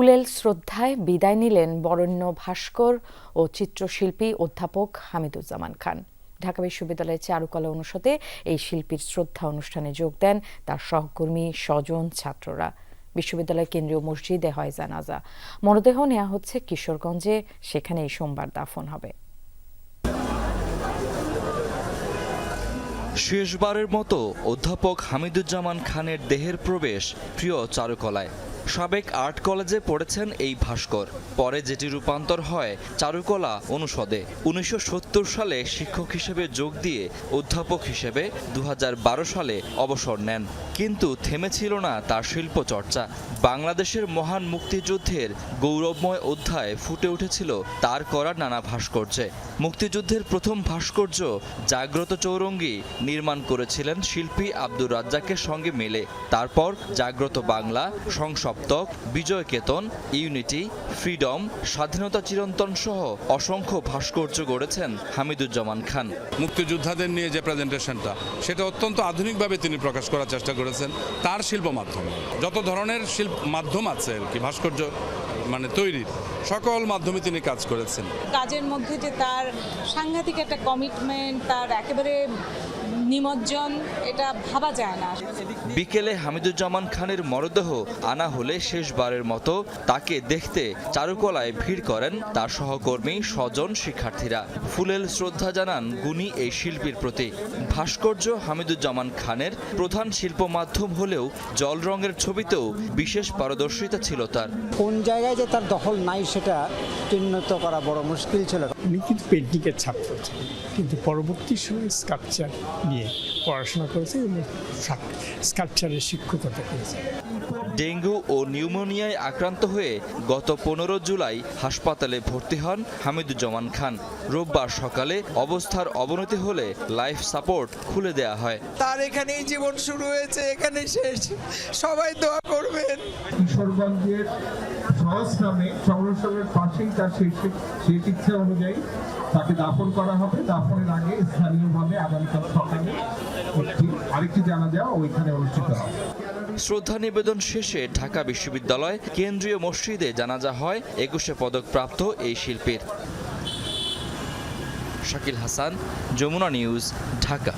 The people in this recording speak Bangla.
ফুলেল শ্রদ্ধায় বিদায় নিলেন বরেণ্য ভাস্কর ও চিত্রশিল্পী অধ্যাপক হামিদুজ্জামান খান। ঢাকা বিশ্ববিদ্যালয়ের চারুকলা অনুষদে এই শিল্পীর শ্রদ্ধা অনুষ্ঠানে যোগ দেন তার সহকর্মী স্বজন ছাত্ররা। বিশ্ববিদ্যালয় কেন্দ্রীয় মসজিদে হয় জানাজা। মরদেহ নেওয়া হচ্ছে কিশোরগঞ্জে সেখানে এই সোমবার দাফন হবে। শেষবারের মতো অধ্যাপক হামিদুজ্জামান খানের দেহের প্রবেশ প্রিয় চারুকলায়। সাবেক আর্ট কলেজে পড়েছেন এই ভাস্কর। পরে যেটি রূপান্তর হয় চারুকলা অনুষদে। উনিশশো সত্তর সালে শিক্ষক হিসেবে যোগ দিয়ে অধ্যাপক হিসেবে দু হাজার বারো সালে অবসর নেন। কিন্তু থেমেছিল না তার শিল্প চর্চা বাংলাদেশের মহান মুক্তিযুদ্ধের গৌরবময় অধ্যায় ফুটে উঠেছিল তার করা নানা ভাস্কর্যে। মুক্তিযুদ্ধের প্রথম ভাস্কর্য জাগ্রত চৌরঙ্গি নির্মাণ করেছিলেন শিল্পী আব্দুর রাজ্জাকের সঙ্গে মিলে। তারপর জাগ্রত বাংলা সংসপ্তক বিজয় কেতন ইউনিটি ফ্রিডম স্বাধীনতা চিরন্তন সহ অসংখ্য ভাস্কর্য গড়েছেন হামিদুজ্জামান খান। মুক্তিযোদ্ধাদের নিয়ে যে প্রেজেন্টেশনটা সেটা অত্যন্ত আধুনিকভাবে তিনি প্রকাশ করার চেষ্টা করেছেন তার শিল্প মাধ্যম। যত ধরনের শিল্প মাধ্যম আছে আর কি ভাস্কর্য মানে তৈরির সকল মাধ্যমে তিনি কাজ করেছেন। কাজের মধ্যে যে তার সাংঘাতিক একটা কমিটমেন্ট তার একেবারে নিমজ্জন এটা ভাবা যায় না। বিকেলে হামিদুজ্জামান খানের মরদেহ আনা হলে শেষবারের মতো তাকে দেখতে চারুকলায় ভিড় করেন তার সহকর্মী স্বজন শিক্ষার্থীরা। ফুলেল শ্রদ্ধা জানান গুণী এই শিল্পীর প্রতি। ভাস্কর্য হামিদুজ্জামান খানের প্রধান শিল্প মাধ্যম হলেও জল রঙের ছবিতেও বিশেষ পারদর্শিতা ছিল তার। কোন জায়গায় যে তার দখল নাই সেটা চিহ্নিত করা বড় মুশকিল ছিল। উনি কিন্তু পেন্টিংয়ের ছাত্র ছিলেন কিন্তু পরবর্তী সময় স্কাল্পচার নিয়ে পড়াশোনা করেছে এবং স্কাল্পচারের শিক্ষকতা করেছে। ডেঙ্গু ও নিউমোনিয়ায় আক্রান্ত হয়ে গত পনেরো জুলাই হাসপাতালে ভর্তি হন হামিদুজ্জামান খান। রোববার সকালে অবস্থার অবনতি হলে লাইফ সাপোর্ট খুলে দেয়া হয়। তার এখানেই জীবন শুরু হয়েছে এখানে শেষ। সবাই দোয়া করবেন। কিশোরগঞ্জের সহস্রামে সংরক্ষণের পাশেই তার সেই সেই ইচ্ছা অনুযায়ী তাকে দাফন করা হবে। দাফনের আগে স্থানীয়ভাবে আগামীকাল সকালে আরেকটি দেওয়া ওইখানে অনুষ্ঠিত হবে। শ্রদ্ধা নিবেদন শেষে ঢাকা বিশ্ববিদ্যালয় কেন্দ্রীয় মসজিদে জানাজা হয়। একুশে পদকপ্রাপ্ত এই শিল্পীর। শাকিল হাসান, যমুনা নিউজ, ঢাকা।